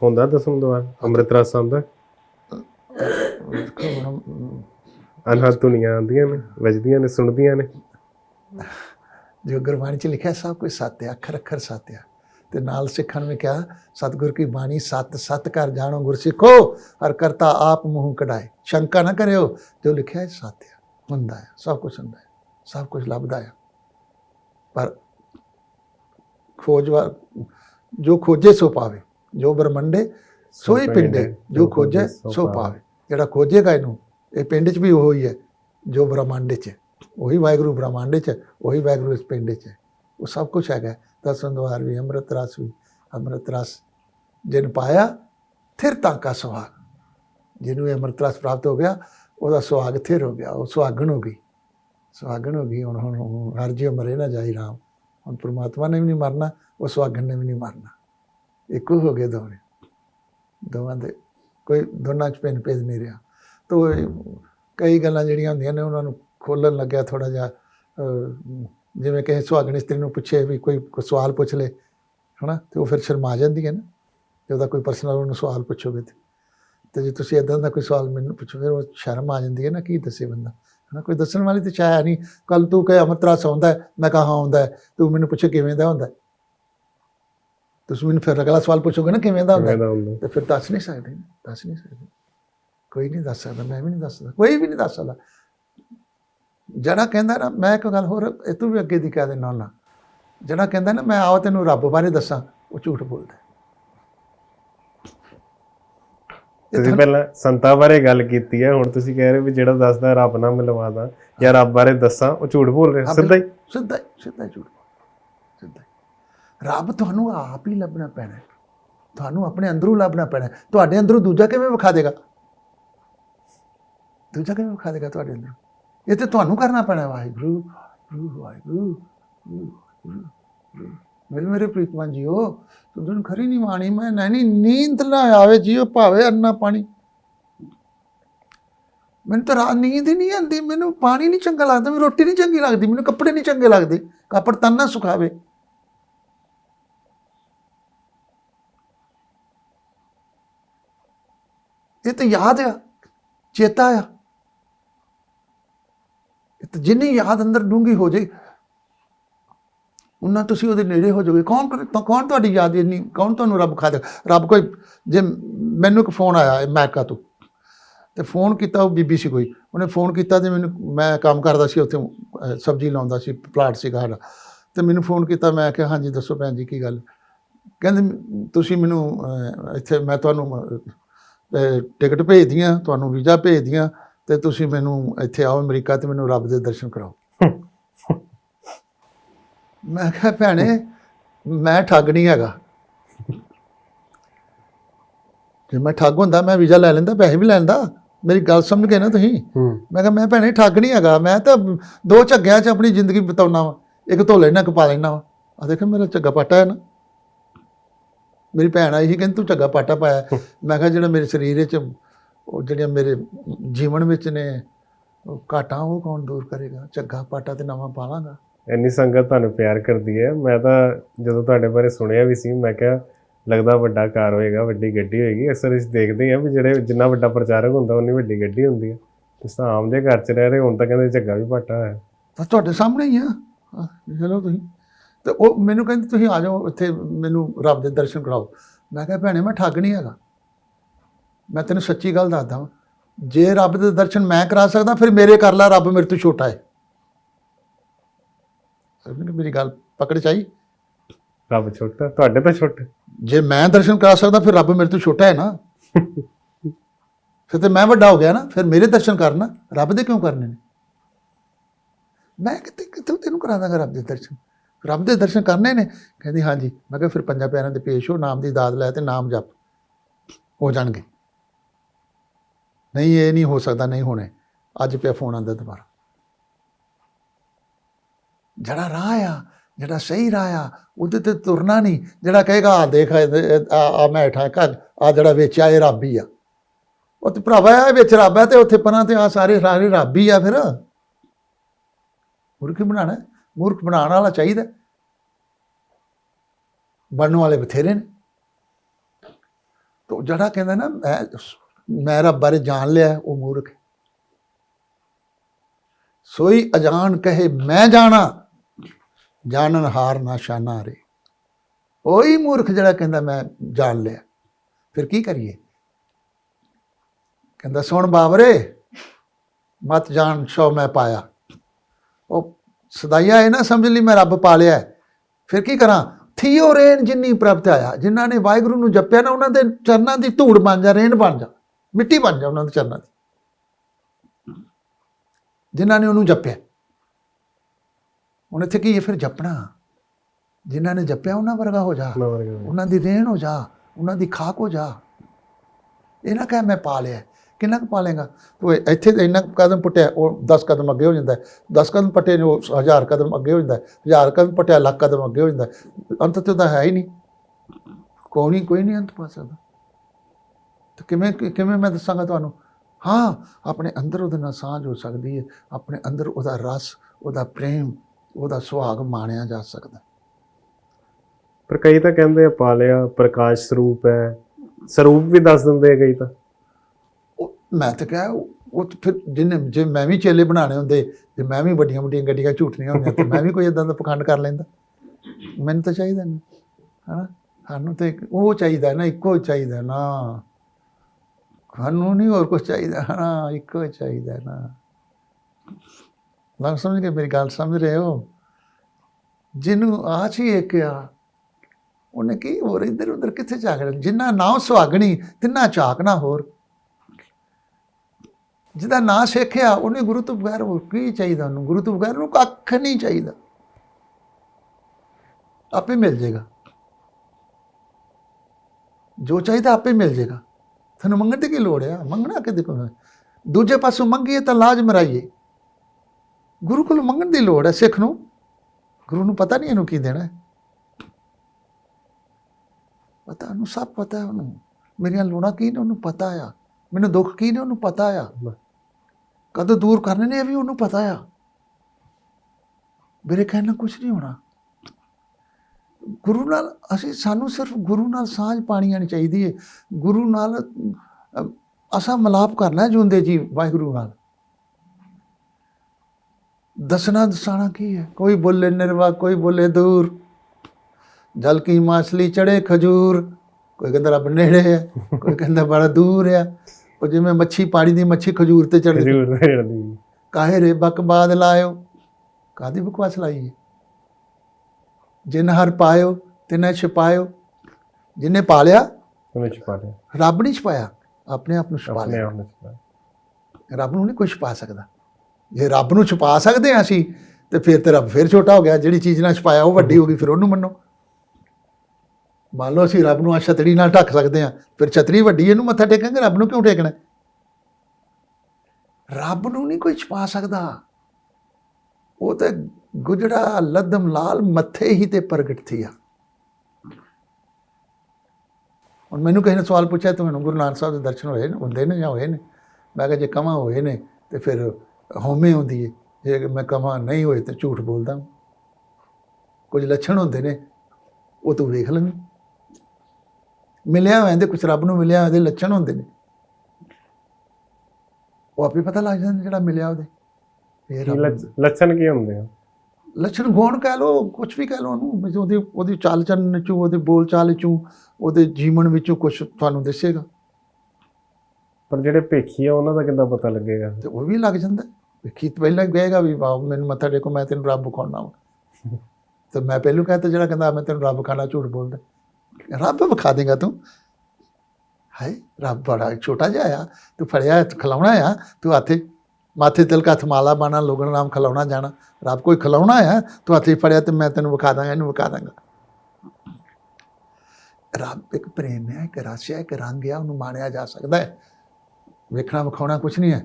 ਹੁੰਦਾ ਦਸਮ ਦਵਾਰ ਅੰਮ੍ਰਿਤ ਰਸ ਆਉਂਦਾ ਅਨਹਦ ਦੁਨੀਆਂ ਆਉਂਦੀਆਂ ਨੇ ਵੱਜਦੀਆਂ ਨੇ ਸੁਣਦੀਆਂ ਨੇ। ਜੋ ਗੁਰਬਾਣੀ ਚ ਲਿਖਿਆ ਸਭ ਕੁਝ ਸੱਤ ਹੈ ਅੱਖਰ ਅੱਖਰ ਸੱਤ ਹੈ ਤੇ ਨਾਲ ਸਿੱਖਣ ਵਿੱਚ ਕਿਹਾ ਸਤਿਗੁਰ ਕੀ ਬਾਣੀ ਸੱਤ ਸੱਤ ਕਰ ਜਾਣੋ ਗੁਰ ਸਿੱਖੋ ਹਰ ਕਰਤਾ ਆਪ ਮੂੰਹ ਕਢਾਏ। ਸ਼ੰਕਾ ਨਾ ਕਰਿਓ ਜੋ ਲਿਖਿਆ ਹੈ ਸੱਤ ਹੈ ਹੁੰਦਾ ਹੈ ਸਭ ਕੁਝ ਹੁੰਦਾ ਹੈ ਸਭ ਕੁਝ ਲੱਭਦਾ ਹੈ ਪਰ ਖੋਜਵਾ ਜੋ ਖੋਜੇ ਸੋ ਪਾਵੇ। ਜੋ ਬ੍ਰਹਮੰਡੇ ਸੋਈ ਪਿੰਡੇ ਜੋ ਖੋਜੇ ਸੋ ਪਾਵੇ ਜਿਹੜਾ ਖੋਜੇਗਾ ਇਹਨੂੰ ਇਹ ਪਿੰਡ 'ਚ ਵੀ ਉਹ ਹੀ ਹੈ ਜੋ ਬ੍ਰਹਮੰਡ 'ਚ। ਉਹੀ ਵਾਹਿਗੁਰੂ ਬ੍ਰਹਮੰਡ 'ਚ ਉਹੀ ਵਾਹਿਗੁਰੂ ਇਸ ਪਿੰਡ 'ਚ। ਹੈ। ਉਹ ਸਭ ਕੁਝ ਹੈਗਾ। ਦਸਨ ਦਵਾਰ ਵੀ ਅੰਮ੍ਰਿਤ ਰਸ ਵੀ ਅੰਮ੍ਰਿਤ ਰਸ ਜਿਨ ਪਾਇਆ ਥਿਰ ਤਾਂ ਕਾ ਸੁਹਾਗ। ਜਿਹਨੂੰ ਇਹ ਅੰਮ੍ਰਿਤ ਰਸ ਪ੍ਰਾਪਤ ਹੋ ਗਿਆ ਉਹਦਾ ਸੁਹਾਗ ਥਿਰ ਹੋ ਗਿਆ ਉਹ ਸੁਹਾਗਣ ਹੋ ਗਈ। ਸੁਹਾਗਣ ਹੋ ਗਈ ਹੁਣ ਹੁਣ ਹੁਣ ਹਰ ਜੀਵ ਮਰੇ ਨਾ ਜਾਈ ਰਾਮ। ਹੁਣ ਪ੍ਰਮਾਤਮਾ ਨੇ ਵੀ ਨਹੀਂ ਮਰਨਾ ਉਹ ਸੁਹਾਗਣ ਨੇ ਵੀ ਨਹੀਂ ਮਰਨਾ। ਇੱਕੋ ਹੋ ਗਏ ਦੋਵੇਂ ਦੋਵਾਂ ਦੇ ਕੋਈ ਦੋਨਾਂ ਚ ਭਿੰਨ ਭੇਦ ਨਹੀਂ ਰਿਹਾ। ਤੋ ਇਹ ਕਈ ਗੱਲਾਂ ਜਿਹੜੀਆਂ ਹੁੰਦੀਆਂ ਨੇ ਉਹਨਾਂ ਨੂੰ ਖੋਲਣ ਲੱਗਿਆ ਥੋੜਾ ਜਿਹਾ ਜਿਵੇਂ ਕਿ ਸੁਹਾਗਣ ਇਸਤਰੀ ਨੂੰ ਪੁੱਛੇ ਵੀ ਕੋਈ ਸਵਾਲ ਪੁੱਛ ਲੇ ਹਨਾ? ਤੇ ਉਹ ਫਿਰ ਸ਼ਰਮਾ ਜਾਂਦੀ ਹੈ ਨਾ ਜੇ ਉਹਦਾ ਕੋਈ ਪਰਸਨਲ ਉਹਨੂੰ ਸਵਾਲ ਪੁੱਛੋਗੇ ਤੇ। ਤੇ ਜੇ ਤੁਸੀਂ ਇਦਾਂ ਦਾ ਕੋਈ ਸਵਾਲ ਮੈਨੂੰ ਪੁੱਛੋ ਫਿਰ ਉਹ ਸ਼ਰਮ ਆ ਜਾਂਦੀ ਹੈ ਨਾ ਕੀ ਦੱਸੇ ਬੰਦਾ? ਹਨਾ? ਕੋਈ ਦੱਸਣ ਵਾਲੀ ਤੇ ਚਾਹ ਨਹੀਂ। ਕੱਲ ਤੂੰ ਕਹੇ ਅਮਰਤਰਾ ਸੌਂਦਾ ਹੈ, ਮੈਂ ਕਹਾ ਆਉਂਦਾ ਤੂੰ ਮੈਨੂੰ ਪੁੱਛੇ ਕਿਵੇਂ ਦਾ ਹੁੰਦਾ ਤੁਸੀਂ ਮੈਨੂੰ ਫਿਰ ਅਗਲਾ ਸਵਾਲ ਪੁੱਛੋਗੇ ਨਾ ਕਿਵੇਂ ਦਾ ਹੁੰਦਾ? ਦਾ ਤੇ ਫਿਰ ਦੱਸ ਨਹੀਂ ਸਕਦੇ ਨਾ, ਦੱਸ ਨਹੀਂ ਸਕਦੇ। ਕੋਈ ਨਹੀਂ ਦੱਸ ਸਕਦਾ ਮੈਂ ਵੀ ਨਹੀਂ ਦੱਸ ਸਕਦਾ ਕੋਈ ਵੀ ਨਹੀਂ ਦੱਸ ਸਕਦਾ। ਜਿਹੜਾ ਕਹਿੰਦਾ ਨਾ ਮੈਂ ਇੱਕ ਗੱਲ ਹੋਰ ਇਹ ਤੂੰ ਵੀ ਅੱਗੇ ਦੀ ਕਹਿ ਦੇਣਾ ਨਾ ਜਿਹੜਾ ਕਹਿੰਦਾ ਨਾ ਮੈਂ ਆਓ ਤੈਨੂੰ ਰੱਬ ਬਾਰੇ ਦੱਸਾਂ ਉਹ ਝੂਠ ਬੋਲਦਾ ਤੁਸੀਂ ਪਹਿਲਾਂ ਸੰਤਾਂ ਬਾਰੇ ਗੱਲ ਕੀਤੀ ਹੈ ਹੁਣ ਤੁਸੀਂ ਕਹਿ ਰਹੇ ਹੋ ਵੀ ਜਿਹੜਾ ਦੱਸਦਾ ਰੱਬ ਨਾਲ ਮਿਲਵਾ ਦਾਂ ਜਾਂ ਰੱਬ ਬਾਰੇ ਦੱਸਾਂ ਉਹ ਝੂਠ ਬੋਲ ਰਿਹਾ ਸਿੱਧਾ ਹੀ? ਸਿੱਧਾ ਹੀ- ਸਿੱਧਾ ਹੀ ਝੂਠ ਸਿੱਧਾ। ਰੱਬ ਤੁਹਾਨੂੰ ਆਪ ਹੀ ਲੱਭਣਾ ਪੈਣਾ ਤੁਹਾਨੂੰ ਆਪਣੇ ਅੰਦਰੋਂ ਲੱਭਣਾ ਪੈਣਾ ਤੁਹਾਡੇ ਅੰਦਰੋਂ ਦੂਜਾ ਕਿਵੇਂ ਵਿਖਾ ਦੇਗਾ? ਦੂਜਾ ਕਿਵੇਂ ਵਿਖਾ ਦੇਗਾ ਤੁਹਾਡੇ ਅੰਦਰੋਂ? ਇਹ ਤੇ ਤੁਹਾਨੂੰ ਕਰਨਾ ਪੈਣਾ ਵਾਹਿਗੁਰੂ ਵਾਹਿਗੁਰੂ ਵਾਹਿਗੁਰੂ ਵਾਹਿਗੁਰੂ, ਮੇਰੇ ਮੇਰੇ ਪ੍ਰੀਤਮਨ ਜੀਓ ਤੁਹਾਨੂੰ ਖਰੀ ਨਹੀਂ ਮਾਣੀ ਮੈਂ ਨਹੀਂ ਨੀਂਦ ਨਾ ਆਵੇ ਜੀਓ ਭਾਵੇਂ ਅੰਨਾ ਪਾਣੀ। ਮੈਨੂੰ ਤਾਂ ਰਾਤ ਨੀਂਦ ਹੀ ਨਹੀਂ ਆਉਂਦੀ ਮੈਨੂੰ ਪਾਣੀ ਨਹੀਂ ਚੰਗਾ ਲੱਗਦਾ ਮੈਨੂੰ ਰੋਟੀ ਨਹੀਂ ਚੰਗੀ ਲੱਗਦੀ ਮੈਨੂੰ ਕੱਪੜੇ ਨਹੀਂ ਚੰਗੇ ਲੱਗਦੇ ਕਾਪੜ ਤਨ ਨਾ ਸੁਖਾਵੇ। ਇਹ ਤਾਂ ਯਾਦ ਆ, ਚੇਤਾ ਆ। ਇਹ ਤਾਂ ਜਿੰਨੀ ਯਾਦ ਅੰਦਰ ਡੂੰਗੀ ਹੋ ਜਾਏ ਉਹਨਾਂ ਤੁਸੀਂ ਉਹਦੇ ਨੇੜੇ ਹੋ ਜਾਓਗੇ। ਕੌਣ ਕਰ- ਕੌਣ ਤੁਹਾਡੀ ਯਾਦ ਇੰਨੀ, ਕੌਣ ਤੁਹਾਨੂੰ ਰੱਬ ਖਾ ਦੇ ਰੱਬ ਕੋਈ, ਜੇ ਮੈਨੂੰ ਇੱਕ ਫੋਨ ਆਇਆ ਮੈਕਾ ਤੋਂ, ਤੇ ਫੋਨ ਕੀਤਾ ਉਹ ਬੀਬੀ ਸੀ ਕੋਈ। ਉਹਨੇ ਫੋਨ ਕੀਤਾ ਤੇ ਮੈਨੂੰ, ਮੈਂ ਕੰਮ ਕਰਦਾ ਸੀ ਉੱਥੇ ਸਬਜ਼ੀ ਲਾਉਂਦਾ ਸੀ, ਪਲਾਟ ਸੀਗਾ ਸਾਡਾ। ਤੇ ਮੈਨੂੰ ਫੋਨ ਕੀਤਾ, ਮੈਂ ਕਿਹਾ, ਹਾਂਜੀ, ਦੱਸੋ ਭੈਣ ਜੀ ਕੀ ਗੱਲ? ਕਹਿੰਦੇ, ਤੁਸੀਂ ਮੈਨੂੰ ਇੱਥੇ, ਮੈਂ ਤੁਹਾਨੂੰ ਟਿਕਟ ਭੇਜ ਦੀਆਂ ਤੁਹਾਨੂੰ ਵੀਜ਼ਾ ਭੇਜ ਦੀਆਂ ਤੇ ਤੁਸੀਂ ਮੈਨੂੰ ਇੱਥੇ ਆਓ ਅਮਰੀਕਾ ਤੇ ਮੈਨੂੰ ਰੱਬ ਦੇ ਦਰਸ਼ਨ ਕਰਾਓ। ਮੈਂ ਕਿਹਾ ਭੈਣੇ ਮੈਂ ਠੱਗ ਨਹੀਂ ਹੈਗਾ। ਜੇ ਮੈਂ ਠੱਗ ਹੁੰਦਾ ਮੈਂ ਵੀਜ਼ਾ ਲੈ ਲੈਂਦਾ ਪੈਸੇ ਵੀ ਲੈਂਦਾ। ਮੇਰੀ ਗੱਲ ਸਮਝ ਗਏ ਨਾ ਤੁਸੀਂ? ਮੈਂ ਕਿਹਾ ਮੈਂ ਭੈਣੇ ਠੱਗ ਨਹੀਂ ਹੈਗਾ। ਮੈਂ ਤਾਂ ਦੋ ਝੱਗਿਆਂ 'ਚ ਆਪਣੀ ਜ਼ਿੰਦਗੀ ਬਿਤਾਉਣਾ ਵਾ। ਇੱਕ ਧੋਲੇ ਨਾਲ ਕਪਾ ਲੈਣਾ ਵਾ। ਆ ਦੇਖ ਮੇਰਾ ਝੱਗਾ ਪਾਟਾ ਹੈ ਨਾ। ਮੇਰੀ ਭੈਣ ਆਈ ਸੀ ਕਹਿੰਦੀ ਤੂੰ ਝੱਗਾ ਪਾਟਾ ਪਾਇਆ। ਮੈਂ ਕਿਹਾ ਜਿਹੜਾ ਮੇਰੇ ਸਰੀਰ ਵਿੱਚ ਉਹ ਜਿਹੜੀਆਂ ਮੇਰੇ ਜੀਵਨ ਵਿੱਚ ਨੇ ਉਹ ਘਾਟਾਂ ਉਹ ਕੌਣ ਦੂਰ ਕਰੇਗਾ? ਝੱਗਾ ਪਾਟਾ ਤੇ ਨਵਾਂ ਪਾ ਲਾਂਗਾ ਇੰਨੀ ਸੰਗਤ ਤੁਹਾਨੂੰ ਪਿਆਰ ਕਰਦੀ ਹੈ। ਮੈਂ ਤਾਂ ਜਦੋਂ ਤੁਹਾਡੇ ਬਾਰੇ ਸੁਣਿਆ ਵੀ ਸੀ ਮੈਂ ਕਿਹਾ ਲੱਗਦਾ ਵੱਡਾ ਕਾਰ ਹੋਏਗਾ ਵੱਡੀ ਗੱਡੀ ਹੋਏਗੀ। ਅਕਸਰ ਅਸੀਂ ਦੇਖਦੇ ਹਾਂ ਵੀ ਜਿਹੜੇ ਜਿੰਨਾ ਵੱਡਾ ਪ੍ਰਚਾਰਕ ਹੁੰਦਾ ਉਨੀ ਵੱਡੀ ਗੱਡੀ ਹੁੰਦੀ ਹੈ। ਤੁਸੀਂ ਤਾਂ ਆਮ ਦੇ ਘਰ 'ਚ ਰਹਿ ਰਹੇ ਹੋ, ਹੁਣ ਤਾਂ ਕਹਿੰਦੇ ਝੱਗਾ ਵੀ ਪਾਟਾ ਹੈ। ਤੁਹਾਡੇ ਸਾਹਮਣੇ ਹੀ ਆ। ਚਲੋ ਤੁਸੀਂ। ਤੇ ਉਹ ਮੈਨੂੰ ਕਹਿੰਦੇ ਤੁਸੀਂ ਆ ਜਾਓ ਇੱਥੇ ਮੈਨੂੰ ਰੱਬ ਦੇ ਦਰਸ਼ਨ ਕਰਾਓ। ਮੈਂ ਕਿਹਾ ਭੈਣੇ ਮੈਂ ਠੱਗ ਨਹੀਂ ਹੈਗਾ। ਮੈਂ ਤੈਨੂੰ ਸੱਚੀ ਗੱਲ ਦੱਸਦਾ ਜੇ ਰੱਬ ਦੇ ਦਰਸ਼ਨ ਮੈਂ ਕਰਾ ਸਕਦਾ ਫਿਰ ਮੇਰੇ ਕਰ ਲੈ ਰੱਬ ਮੇਰੇ ਤੋਂ ਛੋਟਾ ਹੈ ਗਏ ਮੇਰੀ ਗੱਲ ਪਕੜ ਚਾਈ ਰੱਬ ਛੋਟਾ ਤੁਹਾਡੇ ਤੋਂ ਛੋਟਾ। ਜੇ ਮੈਂ ਦਰਸ਼ਨ ਕਰਾ ਸਕਦਾ ਫਿਰ ਰੱਬ ਮੇਰੇ ਤੋਂ ਛੋਟਾ ਹੈ ਨਾ। ਫਿਰ ਤੇ ਮੈਂ ਵੱਡਾ ਹੋ ਗਿਆ ਨਾ ਫਿਰ ਮੇਰੇ ਦਰਸ਼ਨ ਕਰਨਾ। ਰੱਬ ਦੇ ਕਿਉਂ ਕਰਨੇ ਨੇ? ਮੈਂ ਕਿਤੇ ਕਿਤੇ ਤੈਨੂੰ ਕਰਾ ਦਾਂਗਾ ਰੱਬ ਦੇ ਦਰਸ਼ਨ? ਰੱਬ ਦੇ ਦਰਸ਼ਨ ਕਰਨੇ ਨੇ। ਕਹਿੰਦੀ, ਹਾਂਜੀ। ਮੈਂ ਕਿਹਾ, ਫਿਰ ਪੰਜਾਂ ਪਿਆਰਿਆਂ ਦੇ ਪੇਸ਼ ਹੋ, ਨਾਮ ਦੀ ਦਾਤ ਲੈ ਤੇ ਨਾਮ ਜਪ। ਹੋ ਜਾਣਗੇ। ਨਹੀਂ, ਇਹ ਨਹੀਂ ਹੋ ਸਕਦਾ, ਨਹੀਂ ਹੋਣੇ। ਅੱਜ ਪਿਆ ਫੋਨ ਆਂਦਾ ਦੁਬਾਰਾ। ਜਿਹੜਾ ਰਾਹ ਆ, ਜਿਹੜਾ ਸਹੀ ਰਾਹ ਆ, ਉਹਦੇ ਤੇ ਤੁਰਨਾ ਨਹੀਂ। ਜਿਹੜਾ ਕਹੇਗਾ ਆ ਦੇਖ ਆ ਮੈਂ ਠਾ ਆ ਜਿਹੜਾ ਵੇਚਿਆ, ਇਹ ਰੱਬ ਹੀ ਆ। ਉਹ ਤੇ ਭਰਾਵਾ, ਇਹ ਵਿੱਚ ਰੱਬ ਆ ਤੇ ਉੱਥੇ ਪਰਾਂ ਤੇ ਆ ਸਾਰੇ ਸਾਰੇ ਰੱਬ ਹੀ ਆ ਫਿਰ। ਮੂਰਖ ਬਣਾਣਾ ਮੂਰਖ ਬਣਾਉਣ ਵਾਲਾ ਚਾਹੀਦਾ। ਬਣਨ ਵਾਲੇ ਬਥੇਰੇ ਨੇ। ਤੋ ਜਿਹੜਾ ਕਹਿੰਦਾ ਨਾ, ਮੈਂ ਮੈਂ ਰੱਬ ਬਾਰੇ ਜਾਣ ਲਿਆ, ਉਹ ਮੂਰਖ ਹੈ। ਸੋਈ ਅਜਾਨ ਕਹੇ, ਮੈਂ ਜਾਣਾ, ਜਾਣਨ ਹਾਰ ਨਾ ਸ਼ਾਨਾ ਰੇ। ਉਹੀ ਮੂਰਖ ਜਿਹੜਾ ਕਹਿੰਦਾ, ਮੈਂ ਜਾਣ ਲਿਆ। ਫਿਰ ਕੀ ਕਰੀਏ? ਕਹਿੰਦਾ, ਸੁਣ ਬਾਬਰੇ ਮਤ ਜਾਣ ਸ਼ੋ ਮੈਂ ਪਾਇਆ। ਉਹ ਸਦਾਈਆ ਇਹ ਨਾ ਸਮਝ ਲਈ ਮੈਂ ਰੱਬ ਪਾ ਲਿਆ। ਫਿਰ ਕੀ ਕਰਾਂ? ਥੀਓ ਰੇਨ ਜਿੰਨੀ ਪ੍ਰਾਪਤ ਆਇਆ ਜਿਨ੍ਹਾਂ ਨੇ ਵਾਹਿਗੁਰੂ ਨੂੰ ਜਪਿਆ ਨਾ ਉਹਨਾਂ ਦੇ ਚਰਨਾਂ ਦੀ ਧੂੜ ਬਣ ਜਾ ਰੇਨ ਬਣ ਜਾ ਮਿੱਟੀ ਬਣ ਜਾ ਉਹਨਾਂ ਦੇ ਚਰਨਾਂ ਦੀ। ਜਿਨ੍ਹਾਂ ਨੇ ਉਹਨੂੰ ਜਪਿਆ। ਹੁਣ ਇੱਥੇ ਕੀ ਹੈ? ਫਿਰ ਜਪਣਾ। ਜਿਨ੍ਹਾਂ ਨੇ ਜਪਿਆ ਉਹਨਾਂ ਵਰਗਾ ਹੋ ਜਾ। ਉਹਨਾਂ ਦੀ ਰਹਿਣ ਹੋ ਜਾ ਉਹਨਾਂ ਦੀ ਖਾਕ ਹੋ ਜਾ। ਇਹ ਨਾ ਕਹਿ ਮੈਂ ਪਾ ਲਿਆ ਕਿੰਨਾ ਕੁ ਪਾ ਲੇਗਾ ਤੂੰ ਇੱਥੇ ਤੇ ਇੰਨਾ ਕੁ ਕਦਮ ਪੁੱਟਿਆ, ਉਹ 10 ਕਦਮ ਅੱਗੇ ਹੋ ਜਾਂਦਾ 10 ਕਦਮ ਪੱਟੇ ਨੇ, ਉਹ 1000 ਕਦਮ ਅੱਗੇ ਹੋ ਜਾਂਦਾ 1000 ਕਦਮ ਪੱਟਿਆ, ਲੱਖ ਕਦਮ ਅੱਗੇ ਹੋ ਜਾਂਦਾ ਅੰਤ ਤੇ ਉਹਦਾ ਹੈ ਹੀ ਨਹੀਂ। ਕੋਈ ਕੋਈ ਨਹੀਂ ਅੰਤ ਪਾ ਸਕਦਾ। ਤੇ ਕਿਵੇਂ ਕਿਵੇਂ ਮੈਂ ਦੱਸਾਂਗਾ ਤੁਹਾਨੂੰ? ਹਾਂ, ਆਪਣੇ ਅੰਦਰ ਉਹਦੇ ਨਾਲ ਸਾਂਝ ਹੋ ਸਕਦੀ ਹੈ। ਆਪਣੇ ਅੰਦਰ ਉਹਦਾ ਰਸ, ਉਹਦਾ ਪ੍ਰੇਮ, ਉਹਦਾ ਸੁਹਾਗ ਮਾਣਿਆ ਜਾ ਸਕਦਾ ਪਰ ਕਈ ਤਾਂ ਕਹਿੰਦੇ ਆ ਪਾਲਿਆ ਪ੍ਰਕਾਸ਼ ਸਰੂਪ ਹੈ। ਸਰੂਪ ਵੀ ਦੱਸ ਦਿੰਦੇ ਆ ਕਈ ਤਾਂ। ਮੈਂ ਤਾਂ ਕਿਹਾ, ਉਹ ਤਾਂ ਫਿਰ ਜਿੰਨੇ ਜੇ ਮੈਂ ਵੀ ਚੇਲੇ ਬਣਾਣੇ ਹੁੰਦੇ, ਜੇ ਮੈਂ ਵੀ ਵੱਡੀਆਂ ਵੱਡੀਆਂ ਗੱਡੀਆਂ ਝੂਠਣੀਆਂ ਹੁੰਦੀਆਂ, ਤੇ ਮੈਂ ਵੀ ਕੋਈ ਇਦਾਂ ਦਾ ਪਖੰਡ ਕਰ ਲੈਂਦਾ। ਮੈਨੂੰ ਤਾਂ ਚਾਹੀਦਾ ਨਹੀਂ ਹਨਾ? ਸਾਨੂੰ ਤਾਂ ਇੱਕ, ਉਹ ਚਾਹੀਦਾ ਨਾ, ਇੱਕੋ ਚਾਹੀਦਾ ਨਾ। ਸਾਨੂੰ ਨਹੀਂ ਹੋਰ ਕੁਝ ਚਾਹੀਦਾ ਹਾਂ ਇੱਕੋ ਚਾਹੀਦਾ ਨਾ। ਲੱਗ ਸਮਝ ਕੇ ਮੇਰੀ ਗੱਲ ਸਮਝ ਰਹੇ ਹੋ? ਜਿਹਨੂੰ ਆਚ ਹੀ ਇੱਕ ਆ, ਉਹਨੇ ਕੀ ਹੋਰ ਇੱਧਰ ਉੱਧਰ ਕਿੱਥੇ ਝਾਕਣਾ? ਜਿੰਨਾ ਨਾਮ ਸੁਹਾਗਣੀ, ਤਿੰਨਾ ਝਾਕਣਾ ਹੋਰ। ਜਿਹਦਾ ਨਾਂ ਸਿੱਖਿਆ, ਉਹਨੇ ਗੁਰੂ ਤੋਂ ਬਗੈਰ ਹੋਰ ਕੀ ਚਾਹੀਦਾ ਉਹਨੂੰ? ਗੁਰੂ ਤੋਂ ਬਗੈਰ ਉਹਨੂੰ ਕੱਖ ਨਹੀਂ ਚਾਹੀਦਾ। ਆਪੇ ਮਿਲ ਜਾਏਗਾ ਜੋ ਚਾਹੀਦਾ ਆਪੇ ਮਿਲ ਜਾਏਗਾ ਤੁਹਾਨੂੰ ਮੰਗਣ ਦੀ ਕੀ ਲੋੜ ਆ? ਮੰਗਣਾ ਕਿ ਦੇਖੋ ਦੂਜੇ ਪਾਸੋਂ ਮੰਗੀਏ ਤਾਂ ਲਾਜ ਮਰਾਈਏ। ਗੁਰੂ ਕੋਲ ਮੰਗਣ ਦੀ ਲੋੜ ਹੈ ਸਿੱਖ ਨੂੰ। ਗੁਰੂ ਨੂੰ ਪਤਾ ਨਹੀਂ ਇਹਨੂੰ ਕੀ ਦੇਣਾ। ਹੈ ਪਤਾ ਉਹਨੂੰ, ਸਭ ਪਤਾ ਉਹਨੂੰ। ਮੇਰੀਆਂ ਲੋੜਾਂ ਕੀ ਨੇ? ਉਹਨੂੰ ਪਤਾ ਆ। ਮੈਨੂੰ ਦੁੱਖ ਕੀ ਨੇ ਉਹਨੂੰ ਪਤਾ ਆ? ਕਦੋਂ ਦੂਰ ਕਰਨੇ ਨੇ ਇਹ ਵੀ ਉਹਨੂੰ ਪਤਾ ਆ। ਮੇਰੇ ਕਹਿਣ ਨਾਲ ਕੁਝ ਨਹੀਂ ਹੋਣਾ। ਗੁਰੂ ਨਾਲ ਅਸੀਂ ਸਾਨੂੰ ਸਿਰਫ ਗੁਰੂ ਨਾਲ ਸਾਂਝ ਪਾਣੀ ਆਣੀ ਚਾਹੀਦੀ ਹੈ ਗੁਰੂ ਨਾਲ ਅਸਾਂ ਮਲਾਪ ਕਰਨਾ ਹੈ ਜੁੰਦੇ ਜੀ ਵਾਹਿਗੁਰੂ ਨਾਲ। ਦਸਣਾ ਦਸਾਣਾ ਕੀ ਹੈ? ਕੋਈ ਬੋਲੇ ਨਿਰਵਾ ਕੋਈ ਬੋਲੇ ਦੂਰ। ਜਲ ਕੀ ਮਾਛਲੀ ਚੜੇ ਖਜੂਰ। ਕੋਈ ਕਹਿੰਦਾ ਰੱਬ ਨੇੜੇ ਹੈ ਕੋਈ ਕਹਿੰਦਾ ਬੜਾ ਦੂਰ ਆ ਉਹ ਜਿਵੇਂ ਮੱਛੀ ਪਾਣੀ ਦੀ ਮੱਛੀ ਖਜੂਰ ਤੇ ਚੜਦੀ ਜ਼ਰੂਰ ਰੜਦੀ ਕਾਹੇ ਰੇ ਬਕਬਾਦ ਲਾਇਓ? ਕਾਦੀ ਬਕਵਾਸ ਲਾਈ ਹੈ ਜਿਨ ਹਰ ਪਾਇਓ ਤਿਨੈ ਛਪਾਇਓ। ਜਿਨੇ ਪਾਲਿਆ ਉਹਨੇ ਛੁਪਾ ਲਿਆ ਰੱਬ ਨਹੀਂ ਛਪਾਇਆ ਆਪਣੇ ਆਪ ਨੂੰ ਛਪਾ ਲਿਆ। ਰੱਬ ਨੂੰ ਨਹੀਂ ਕੋਈ ਛਪਾ ਸਕਦਾ। ਜੇ ਰੱਬ ਨੂੰ ਛਪਾ ਸਕਦੇ ਹਾਂ ਅਸੀਂ ਤੇ ਫਿਰ ਤੇ ਰੱਬ ਫਿਰ ਛੋਟਾ ਹੋ ਗਿਆ ਜਿਹੜੀ ਚੀਜ਼ ਨਾਲ ਛਪਾਇਆ ਉਹ ਵੱਡੀ ਹੋ ਗਈ ਫਿਰ ਉਹਨੂੰ ਮੰਨੋ। ਮੰਨ ਲਓ ਅਸੀਂ ਰੱਬ ਨੂੰ ਆ ਛਤਰੀ ਨਾਲ ਢੱਕ ਸਕਦੇ ਹਾਂ, ਫਿਰ ਛਤਰੀ ਵੱਡੀ ਇਹਨੂੰ ਮੱਥਾ ਟੇਕਾਂਗੇ, ਰੱਬ ਨੂੰ ਕਿਉਂ ਟੇਕਣਾ? ਰੱਬ ਨੂੰ ਨਹੀਂ ਕੋਈ ਛਪਾ ਸਕਦਾ। ਉਹ ਤੇ ਗੁਜੜਾ ਲਦਮ ਲਾਲ ਮੱਥੇ ਹੀ ਤੇ ਪ੍ਰਗਟ ਥੀਆ। ਹੁਣ ਮੈਨੂੰ ਕਿਸੇ ਨੇ ਸਵਾਲ ਪੁੱਛਿਆ ਤੁਹਾਨੂੰ ਗੁਰੂ ਨਾਨਕ ਸਾਹਿਬ ਦੇ ਦਰਸ਼ਨ ਹੋਏ ਨੇ, ਹੁੰਦੇ ਨੇ ਜਾਂ ਹੋਏ ਨੇ? ਮੈਂ ਕਿਹਾ ਜੇ ਕਮਾ ਹੋਏ ਨੇ ਤੇ ਫਿਰ ਹਉਮੈ ਹੁੰਦੀ ਹੈ ਜੇ ਮੈਂ ਕਮਾ ਨਹੀਂ ਹੋਏ ਤੇ ਝੂਠ ਬੋਲਦਾ ਕੁਝ ਲੱਛਣ ਹੁੰਦੇ ਨੇ, ਉਹ ਤੂੰ ਵੇਖ ਲੈਂਦੇ। ਮਿਲਿਆ ਹੋਇਆ ਇਹਦੇ ਕੁਝ ਰੱਬ ਨੂੰ ਮਿਲਿਆ ਇਹਦੇ ਲੱਛਣ ਹੁੰਦੇ ਨੇ। ਉਹ ਆਪੇ ਪਤਾ ਲੱਗ ਜਾਂਦਾ ਜਿਹੜਾ ਮਿਲਿਆ ਉਹਦੇ। ਇਹ ਲੱਛਣ ਕੀ ਹੁੰਦੇ ਆ? ਲੱਛਣ ਗੁਣ ਕਹਿ ਲੋ ਕੁਝ ਵੀ ਕਹਿ ਲੋ ਉਹਨੂੰ ਉਹਦੀ ਉਹਦੀ ਚਾਲ ਚੱਲਣ ਚੋਂ ਉਹਦੇ ਬੋਲ ਚਾਲ ਚੋਂ ਉਹਦੇ ਜੀਵਨ ਵਿੱਚੋਂ ਕੁਝ ਤੁਹਾਨੂੰ ਦੱਸੇਗਾ। ਪਰ ਜਿਹੜੇ ਭੇਖੀ ਆ ਉਹਨਾਂ ਦਾ ਕਿੱਦਾਂ ਪਤਾ ਲੱਗੇਗਾ? ਤੇ ਉਹ ਵੀ ਲੱਗ ਜਾਂਦਾ। ਤਾਂ ਪਹਿਲਾਂ ਕਹੇਗਾ ਵੀ ਵਾਹ ਮੈਨੂੰ ਮੱਥਾ ਟੇਕੋ ਮੈਂ ਤੈਨੂੰ ਰੱਬ ਵਿਖਾਉਣਾ ਵਾ। ਤੇ ਮੈਂ ਪਹਿਲੂ ਕਹਤਾ ਜਿਹੜਾ ਕਹਿੰਦਾ ਮੈਂ ਤੈਨੂੰ ਰੱਬ ਵਿਖਾਣਾ ਝੂਠ ਬੋਲਦਾ। ਰੱਬ ਵਿਖਾ ਦੇਗਾ ਤੂੰ। ਹਾਏ, ਰੱਬ ਬੜਾ ਛੋਟਾ ਜਿਹਾ ਆ। ਤੂੰ ਫੜਿਆ ਖਿਲਾਉਣਾ ਆ। ਤੂੰ ਹੱਥੇ ਮਾਥੇ ਤਿਲ ਕਾ ਮਾਲਾ ਬਾਣਾ, ਲੋਗਣ ਨਾਮ ਖਿਲਾਉਣਾ ਜਾਣਾ। ਰੱਬ ਕੋਈ ਖਿਲਾਉਣਾ ਆ, ਤੂੰ ਹੱਥੇ ਫੜਿਆ ਤੇ ਮੈਂ ਤੈਨੂੰ ਵਿਖਾ ਦਾਂਗਾ, ਇਹਨੂੰ ਵਿਖਾ ਦਾਂਗਾ। ਰੱਬ ਇੱਕ ਪ੍ਰੇਮ ਹੈ, ਇੱਕ ਰਸ ਹੈ, ਇੱਕ ਰੰਗ ਹੈ, ਉਹਨੂੰ ਮਾਣਿਆ ਜਾ ਸਕਦਾ ਹੈ। ਵੇਖਣਾ, ਵਿਖਾਉਣਾ ਕੁਝ ਨਹੀਂ ਹੈ।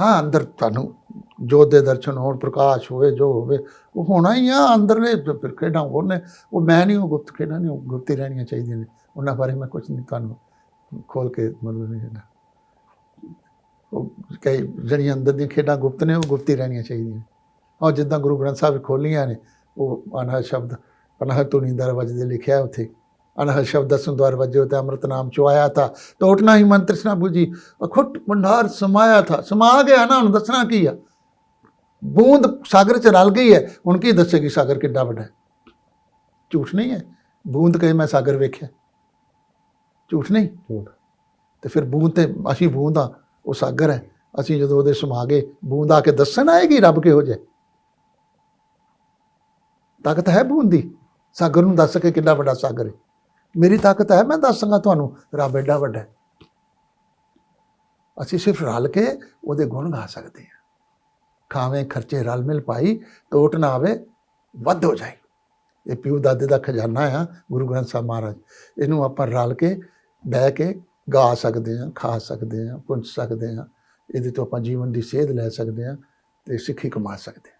ਹਾਂ, ਅੰਦਰ ਤੁਹਾਨੂੰ ਜੋਤ ਦੇ ਦਰਸ਼ਨ ਹੋਣ, ਪ੍ਰਕਾਸ਼ ਹੋਵੇ, ਜੋ ਹੋਵੇ, ਉਹ ਹੋਣਾ ਹੀ ਆ, ਅੰਦਰਲੇ ਤੇ ਫਿਰ ਖੇਡਾਂ ਹੋਰ ਨੇ ਉਹ ਮੈਂ ਨਹੀਂ, ਉਹ ਗੁਪਤ ਖੇਡਾਂ ਨਹੀਂ, ਉਹ ਗੁਪਤ ਰਹਿਣੀਆਂ ਚਾਹੀਦੀਆਂ ਨੇ। ਉਹਨਾਂ ਬਾਰੇ ਮੈਂ ਕੁਝ ਨਹੀਂ, ਤੁਹਾਨੂੰ ਖੋਲ ਕੇ ਮਤਲਬ ਨਹੀਂ ਕਹਿੰਦਾ ਉਹ ਕਈ ਜਿਹੜੀਆਂ ਅੰਦਰ ਦੀਆਂ ਖੇਡਾਂ ਗੁਪਤ ਨੇ, ਉਹ ਗੁਪਤ ਹੀ ਰਹਿਣੀਆਂ ਚਾਹੀਦੀਆਂ। ਔਰ ਜਿੱਦਾਂ ਗੁਰੂ ਗ੍ਰੰਥ ਸਾਹਿਬ ਖੋਲੀਆਂ ਨੇ, ਉਹ ਅਨਹਦ ਸ਼ਬਦ ਅਨਹਦ ਤੋਂ ਨੀਂਦਰ ਵਜਦੇ ਲਿਖਿਆ ਉੱਥੇ। अनहद शब्द दसों द्वार बजे होते अमृत नाम चुआया था तो उठना ही मन तृष्णा बुझी अखुट भंडार समाया था समा गया ना ਹੁਣ ਦੱਸਣਾ ਕੀ ਆ ਬੂੰਦ ਸਾਗਰ ਚ ਰਲ ਗਈ ਹੈ ਹੁਣ ਕੀ ਦੱਸੇਗੀ ਸਾਗਰ ਕਿੱਡਾ ਵੱਡਾ ਹੈ ਝੂਠ ਨਹੀਂ ਹੈ ਬੂੰਦ ਕਹੇ ਮੈਂ ਸਾਗਰ ਵੇਖਿਆ ਝੂਠ ਨਹੀਂ ਝੂਠ ਤੇ ਫਿਰ ਬੂੰਦ ਤੇ ਅਸੀਂ ਬੂੰਦ ਆ ਉਹ ਸਾਗਰ ਹੈ ਅਸੀਂ ਜਦੋਂ ਉਹਦੇ ਸਮਾ ਗਏ ਬੂੰਦ ਆ ਕੇ ਦੱਸਣ ਆਏਗੀ ਰੱਬ ਕਿਹੋ ਜਿਹਾ ਤਾਕਤ ਹੈ ਬੂੰਦ ਦੀ ਸਾਗਰ ਨੂੰ ਦੱਸ ਕੇ ਕਿੰਨਾ ਵੱਡਾ ਸਾਗਰ ਹੈ ਮੇਰੀ ਤਾਕਤ ਹੈ ਮੈਂ ਦੱਸਾਂਗਾ ਤੁਹਾਨੂੰ ਰੱਬ ਐਡਾ ਵੱਡਾ ਹੈ। ਅਸੀਂ ਸਿਰਫ ਰਲ ਕੇ ਉਹਦੇ ਗੁਣ ਗਾ ਸਕਦੇ ਹਾਂ। ਖਾਵੇਂ ਖਰਚੇ ਰਲ ਮਿਲ ਪਾਈ ਟੋਟ ਨਾ ਆਵੇ ਵੱਧ ਹੋ ਜਾਏ। ਇਹ ਪਿਓ ਦਾਦੇ ਦਾ ਖਜ਼ਾਨਾ ਆ ਗੁਰੂ ਗ੍ਰੰਥ ਸਾਹਿਬ ਮਹਾਰਾਜ। ਇਹਨੂੰ ਆਪਾਂ ਰਲ ਕੇ ਬਹਿ ਕੇ ਗਾ ਸਕਦੇ ਹਾਂ ਖਾ ਸਕਦੇ ਹਾਂ ਪੁੰਝ ਸਕਦੇ ਹਾਂ। ਇਹਦੇ ਤੋਂ ਆਪਾਂ ਜੀਵਨ ਦੀ ਸੇਧ ਲੈ ਸਕਦੇ ਹਾਂ ਤੇ ਸਿੱਖੀ ਕਮਾ ਸਕਦੇ ਹਾਂ।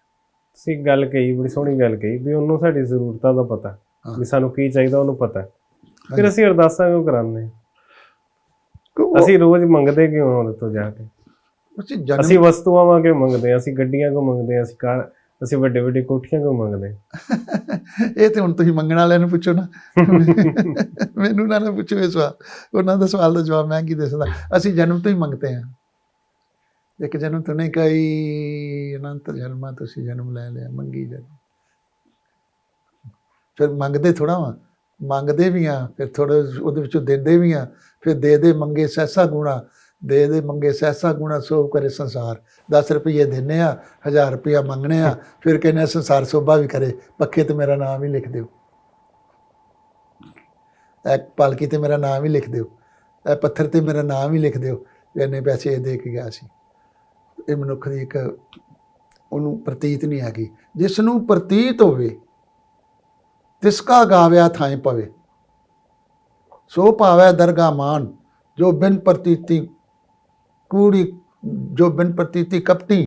ਤੁਸੀਂ ਗੱਲ ਕਹੀ ਬੜੀ ਸੋਹਣੀ ਗੱਲ ਕਹੀ ਵੀ ਉਹਨੂੰ ਸਾਡੀ ਜ਼ਰੂਰਤਾਂ ਦਾ ਪਤਾ। ਵੀ ਸਾਨੂੰ ਕੀ ਚਾਹੀਦਾ ਉਹਨੂੰ ਪਤਾ। ਫਿਰ। ਅਸੀਂ ਅਰਦਾਸਾਂ ਕਿਉਂ ਕਰਾਉਂਦੇ ਹਾਂ? ਅਸੀਂ ਰੋਜ਼ ਮੰਗਦੇ ਕਿਉਂ ਹਾਂ ਉਹਦੇ ਤੋਂ ਜਾ ਕੇ? ਅਸੀਂ ਜਨਮ ਅਸੀਂ ਵਸਤੂਆਂ ਵਾਂ ਕਿਉਂ ਮੰਗਦੇ ਹਾਂ? ਅਸੀਂ ਗੱਡੀਆਂ ਕਿਉਂ ਮੰਗਦੇ ਹਾਂ? ਅਸੀਂ ਕਾਰ ਅਸੀਂ ਵੱਡੇ ਵੱਡੇ ਕੋਠੀਆਂ ਕਿਉਂ ਮੰਗਦੇ ਹਾਂ? ਇਹ ਤੇ ਹੁਣ ਤੁਸੀਂ ਮੰਗਣ ਵਾਲਿਆਂ ਨੂੰ ਪੁੱਛੋ ਨਾ। ਮੈਨੂੰ ਨਾ ਨਾ ਪੁੱਛੋ ਇਹ ਸਵਾਲ। ਉਹਨਾਂ ਦਾ ਸਵਾਲ ਦਾ ਜਵਾਬ ਮੈਂ ਕੀ ਦੇ ਸਕਦਾ? ਅਸੀਂ ਜਨਮ ਤੋਂ ਹੀ ਮੰਗਤੇ ਹਾਂ। ਇੱਕ ਜਨਮ ਤੋਂ ਨਹੀਂ ਕਈ ਅਨੰਤ ਜਨਮਾਂ ਤੁਸੀਂ ਜਨਮ ਲੈ ਲਿਆ ਮੰਗੀ ਜਨਮ। ਫਿਰ ਮੰਗਦੇ ਥੋੜਾ ਵਾ। ਮੰਗਦੇ ਵੀ ਆ ਫਿਰ ਥੋੜੇ ਉਹਦੇ ਵਿੱਚੋਂ ਦਿੰਦੇ ਵੀ ਆ ਫਿਰ ਦੇ ਦੇ ਮੰਗੇ ਸਹਿਸਾ ਗੁਣਾ, ਦੇ ਦੇ ਮੰਗੇ ਸਹਿਸਾ ਗੁਣਾ ਸੋਭ ਕਰੇ ਸੰਸਾਰ। 10 ਰੁਪਏ ਦਿੰਨੇ ਆ 1000 ਰੁਪਇਆ ਮੰਗਣੇ ਆ ਫਿਰ ਕਹਿੰਦੇ ਆ ਸੰਸਾਰ ਸੋਭਾ ਵੀ ਕਰੇ, ਪੱਖੇ ਤੇ ਮੇਰਾ ਨਾਮ ਵੀ ਲਿਖ ਦਿਓ। ਇੱਕ ਪਾਲਕੀ ਤੇ ਮੇਰਾ ਨਾਮ ਵੀ ਲਿਖ ਦਿਓ ਇਹ ਪੱਥਰ ਤੇ ਮੇਰਾ ਨਾਮ ਵੀ ਲਿਖ ਦਿਓ, ਵੀ ਇੰਨੇ ਪੈਸੇ ਇਹ ਦੇ ਕੇ ਗਿਆ ਸੀ। ਇਹ ਮਨੁੱਖ ਦੀ ਇੱਕ ਉਹਨੂੰ ਪ੍ਰਤੀਤ ਨਹੀਂ ਹੈਗੀ। ਜਿਸ ਨੂੰ ਪ੍ਰਤੀਤ ਹੋਵੇ ਤਿਸਕਾ ਗਾਵਿਆ ਥਾਂ ਪਵੇ। ਸੋ ਭਾਵੈ ਦਰਗਾ ਮਾਨ, ਜੋ ਬਿਨ ਪ੍ਰਤੀਤੀ ਕੂੜੀ, ਜੋ ਬਿਨ ਪ੍ਰਤੀਤੀ ਕਪਟੀ